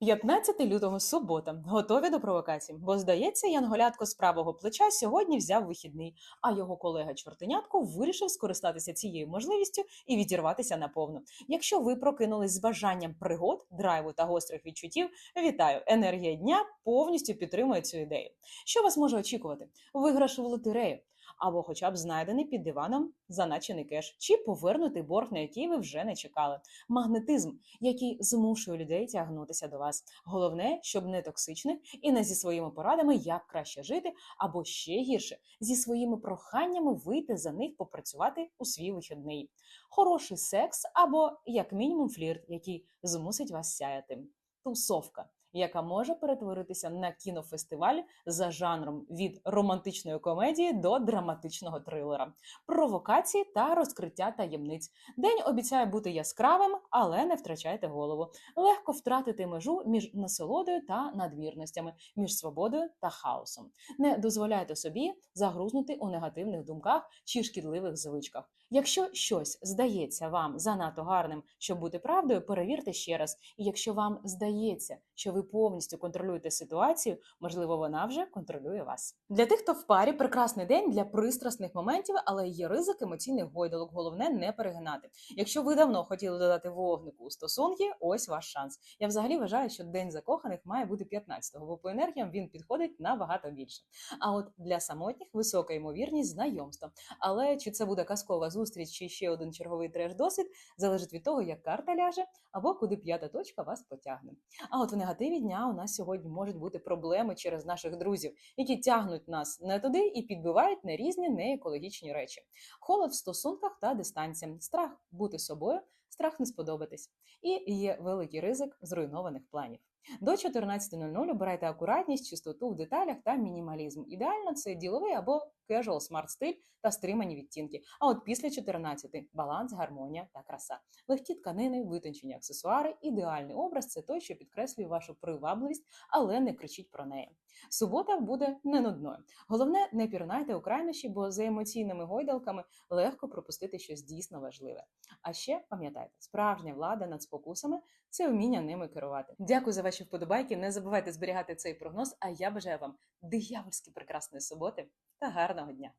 15 лютого субота. Готові до провокацій. Бо здається, янголятко з правого плеча сьогодні взяв вихідний, а його колега чортенятко вирішив скористатися цією можливістю і відірватися наповну. Якщо ви прокинулись з бажанням пригод, драйву та гострих відчуттів, вітаю! Енергія дня повністю підтримує цю ідею. Що вас може очікувати? Виграш в лотерею. Або хоча б знайдений під диваном заначений кеш, чи повернути борг, на який ви вже не чекали. Магнетизм, який змушує людей тягнутися до вас. Головне, щоб не токсичних і не зі своїми порадами, як краще жити, або ще гірше, зі своїми проханнями вийти за них попрацювати у свій вихідний. Хороший секс, або як мінімум флірт, який змусить вас сяяти. Тусовка. Яка може перетворитися на кінофестиваль за жанром від романтичної комедії до драматичного трилера, провокації та розкриття таємниць. День обіцяє бути яскравим, але не втрачайте голову. Легко втратити межу між насолодою та надмірностями, між свободою та хаосом. Не дозволяйте собі загрузнути у негативних думках чи шкідливих звичках. Якщо щось здається вам занадто гарним, щоб бути правдою, перевірте ще раз. І якщо вам здається, що ви повністю контролюєте ситуацію, можливо, вона вже контролює вас. Для тих, хто в парі, прекрасний день для пристрасних моментів, але є ризик емоційних гойдалок. Головне не перегинати. Якщо ви давно хотіли додати вогнику у стосунки, ось ваш шанс. Я взагалі вважаю, що день закоханих має бути 15-го, бо по енергіям він підходить набагато більше. А от для самотніх висока ймовірність знайомства. Але чи це буде казкова зустріч, чи ще один черговий треш досвід, залежить від того, як карта ляже, або куди п'ята точка вас потягне. А от в негативі дня у нас сьогодні можуть бути проблеми через наших друзів, які тягнуть нас не туди і підбивають на різні неекологічні речі. Холод в стосунках та дистанція, страх бути собою, страх не сподобатись. І є великий ризик зруйнованих планів. До 14.00 обирайте акуратність, чистоту в деталях та мінімалізм. Ідеально це діловий або casual смарт-стиль та стримані відтінки. А от після 14 баланс, гармонія та краса. Легкі тканини, витончені аксесуари, ідеальний образ це той, що підкреслює вашу привабливість, але не кричить про неї. Субота буде не нудною. Головне, не пірнайте у крайнощі, бо за емоційними гойдалками легко пропустити щось дійсно важливе. А ще пам'ятайте, справжня влада над спокусами це вміння ними керувати. Дякую за ваші вподобайки. Не забувайте зберігати цей прогноз. А я бажаю вам диявольськи прекрасної суботи та гарного дня!